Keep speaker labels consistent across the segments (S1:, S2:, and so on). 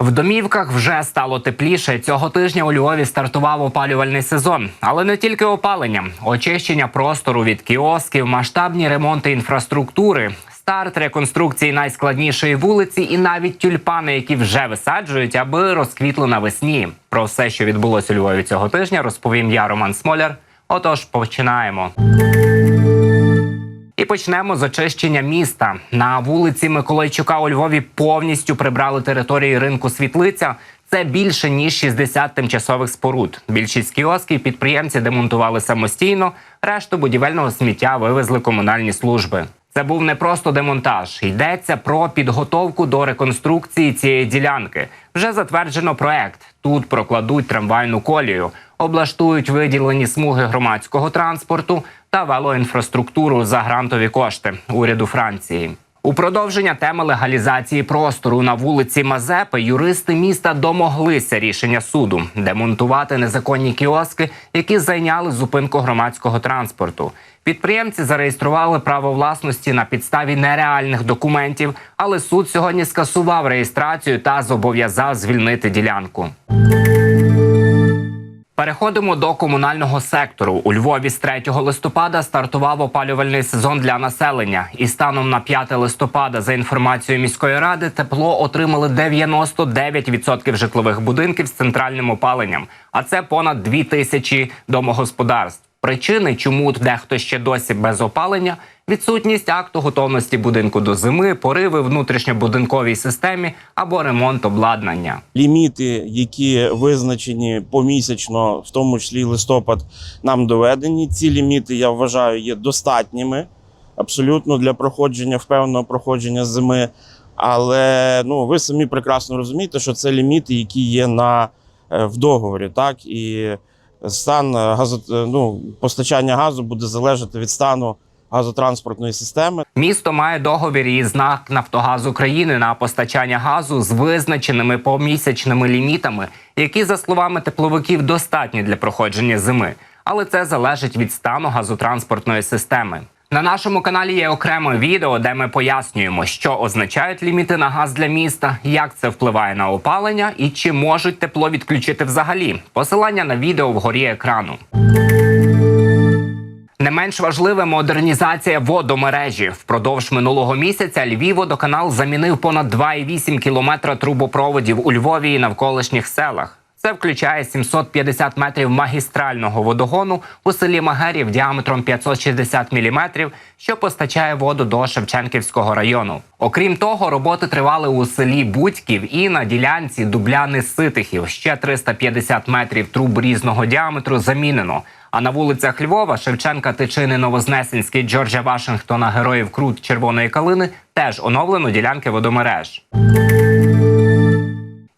S1: В домівках вже стало тепліше. Цього тижня у Львові стартував опалювальний сезон, але не тільки опалення, очищення простору від кіосків, масштабні ремонти інфраструктури, старт реконструкції найскладнішої вулиці, і навіть тюльпани, які вже висаджують, аби розквітли навесні. Про все, що відбулося у Львові цього тижня, розповім я, Роман Смоляр. Отож, починаємо. І почнемо з очищення міста. На вулиці Миколайчука у Львові повністю прибрали території ринку світлиця. Це більше ніж 60 тимчасових споруд. Більшість кіосків підприємці демонтували самостійно. Решту будівельного сміття вивезли комунальні служби. Це був не просто демонтаж. Йдеться про підготовку до реконструкції цієї ділянки. Вже затверджено проект. Тут прокладуть трамвайну колію, облаштують виділені смуги громадського транспорту та велоінфраструктуру за грантові кошти уряду Франції. У продовження теми легалізації простору на вулиці Мазепи юристи міста домоглися рішення суду демонтувати незаконні кіоски, які зайняли зупинку громадського транспорту. Підприємці зареєстрували право власності на підставі нереальних документів, але суд сьогодні скасував реєстрацію та зобов'язав звільнити ділянку. Переходимо до комунального сектору. У Львові з 3 листопада стартував опалювальний сезон для населення. І станом на 5 листопада, за інформацією міської ради, тепло отримали 99% житлових будинків з центральним опаленням, а це понад 2 тисячі домогосподарств. Причини, чому дехто ще досі без опалення, відсутність акту готовності будинку до зими, пориви внутрішньобудинковій системі або ремонт обладнання.
S2: ліміти, які визначені помісячно, в тому числі листопад, нам доведені. Ці ліміти, я вважаю, є достатніми абсолютно для проходження впевненого проходження зими. Але ну ви самі прекрасно розумієте, що це ліміти, які є на е, в договорі, так і стан газо, е, ну, постачання газу буде залежати від стану газотранспортної системи.
S1: Місто має договір із НАК Нафтогаз України на постачання газу з визначеними помісячними лімітами, які, за словами тепловиків, достатні для проходження зими. Але це залежить від стану газотранспортної системи. На нашому каналі є окреме відео, де ми пояснюємо, що означають ліміти на газ для міста, як це впливає на опалення і чи можуть тепло відключити взагалі. Посилання на відео вгорі екрану. Не менш важливе модернізація водомережі. Впродовж минулого місяця Львівводоканал замінив понад 2,8 кілометра трубопроводів у Львові і навколишніх селах. Це включає 750 метрів магістрального водогону у селі Магерів діаметром 560 міліметрів, що постачає воду до Шевченківського району. Окрім того, роботи тривали у селі Будьків і на ділянці Дубляни Ситихів. Ще 350 метрів труб різного діаметру замінено. А на вулицях Львова, Шевченка, Тичини, Новознесенський, Джорджа Вашингтона, Героїв Крут, Червоної Калини теж оновлено ділянки водомереж.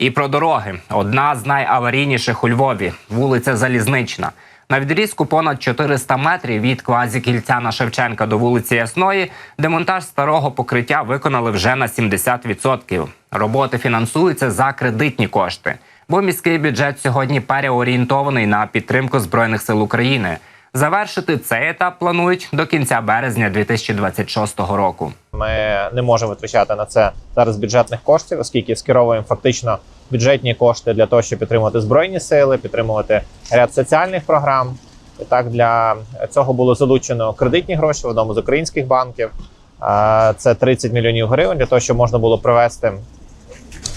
S1: І про дороги. Одна з найаварійніших у Львові вулиця Залізнична. На відрізку понад 400 метрів від квазікільця на Шевченка до вулиці Ясної демонтаж старого покриття виконали вже на 70%. Роботи фінансуються за кредитні кошти, бо міський бюджет сьогодні переорієнтований на підтримку збройних сил України. Завершити цей етап планують до кінця березня 2026 року.
S3: Ми не можемо витрачати на це зараз бюджетних коштів, оскільки скеровуємо фактично бюджетні кошти для того, щоб підтримувати збройні сили, підтримувати ряд соціальних програм. І так для цього було залучено кредитні гроші в одному з українських банків. Це 30 мільйонів гривень для того, щоб можна було провести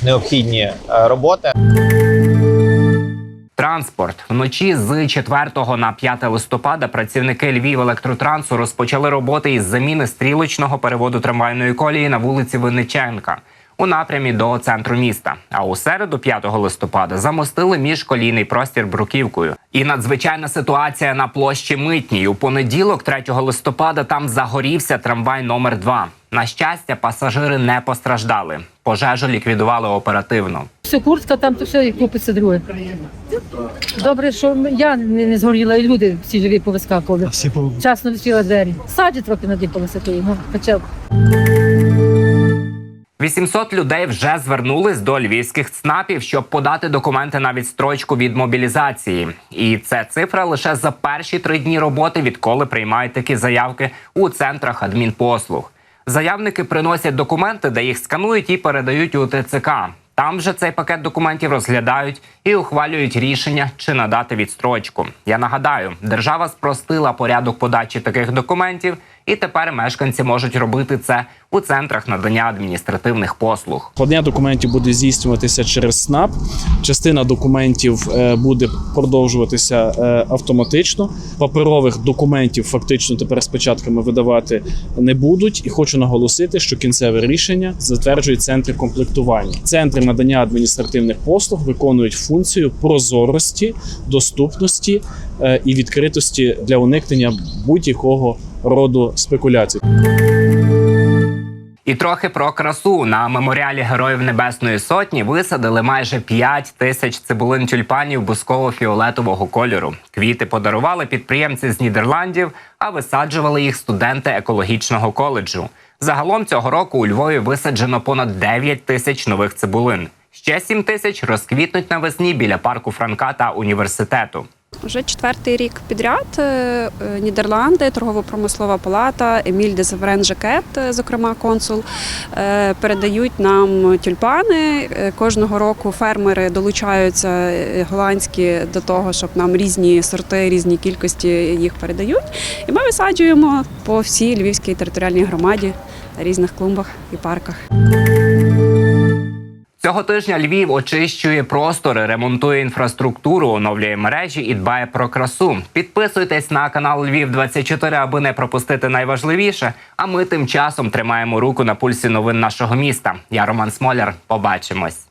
S3: необхідні е, роботи.
S1: Транспорт. Вночі з 4 на 5 листопада працівники Львів електротрансу розпочали роботи із заміни стрілочного переводу трамвайної колії на вулиці Винниченка у напрямі до центру міста. А у середу, 5 листопада, замостили міжколійний простір бруківкою. І надзвичайна ситуація на площі Митній. У понеділок, 3 листопада, там загорівся трамвай номер 2 На щастя, пасажири не постраждали. Пожежу ліквідували оперативно.
S4: Все, куртка там, то все і купиться друге. Добре, що я не, не згоріла, і люди всі живі повискакували.
S5: Всі по
S4: Вчасно відкрила двері. Саді трохи надипалося тої, ну, хоча б.
S1: 800 людей вже звернулись до львівських ЦНАПів, щоб подати документи на відстрочку від мобілізації. І це цифра лише за перші три дні роботи, відколи приймають такі заявки у центрах адмінпослуг. Заявники приносять документи, де їх сканують і передають у ТЦК. Там же цей пакет документів розглядають і ухвалюють рішення, чи надати відстрочку. Я нагадаю, держава спростила порядок подачі таких документів, і тепер мешканці можуть робити це у центрах надання адміністративних послуг.
S5: Подання документів буде здійснюватися через СНАП. Частина документів е, буде продовжуватися е, автоматично. Паперових документів фактично тепер з печатками видавати не будуть. І хочу наголосити, що кінцеве рішення затверджують центри комплектування. Центри надання адміністративних послуг виконують функцію прозорості, доступності е, і відкритості для уникнення будь-якого роду спекуляцій.
S1: І трохи про красу на меморіалі Героїв Небесної Сотні висадили майже 5 тисяч цибулин тюльпанів бусково-фіолетового кольору. Квіти подарували підприємці з Нідерландів, а висаджували їх студенти екологічного коледжу. Загалом цього року у Львові висаджено понад 9 тисяч нових цибулин. Ще 7 тисяч розквітнуть навесні біля парку Франка та університету.
S6: Вже четвертий рік підряд е, е, Нідерланди, торгово-промислова палата, Еміль де Северен Жакет, е, зокрема консул, передають нам тюльпани. Кожного року фермери долучаються голландські до того, щоб нам різні сорти, різні кількості їх передають. І ми висаджуємо по всій Львівській територіальній громаді на різних клумбах і парках.
S1: Цього тижня Львів очищує простори, ремонтує інфраструктуру, оновлює мережі і дбає про красу. Підписуйтесь на канал Львів 24 аби не пропустити найважливіше. А ми тим часом тримаємо руку на пульсі новин нашого міста. Я Роман Смоляр. Побачимось.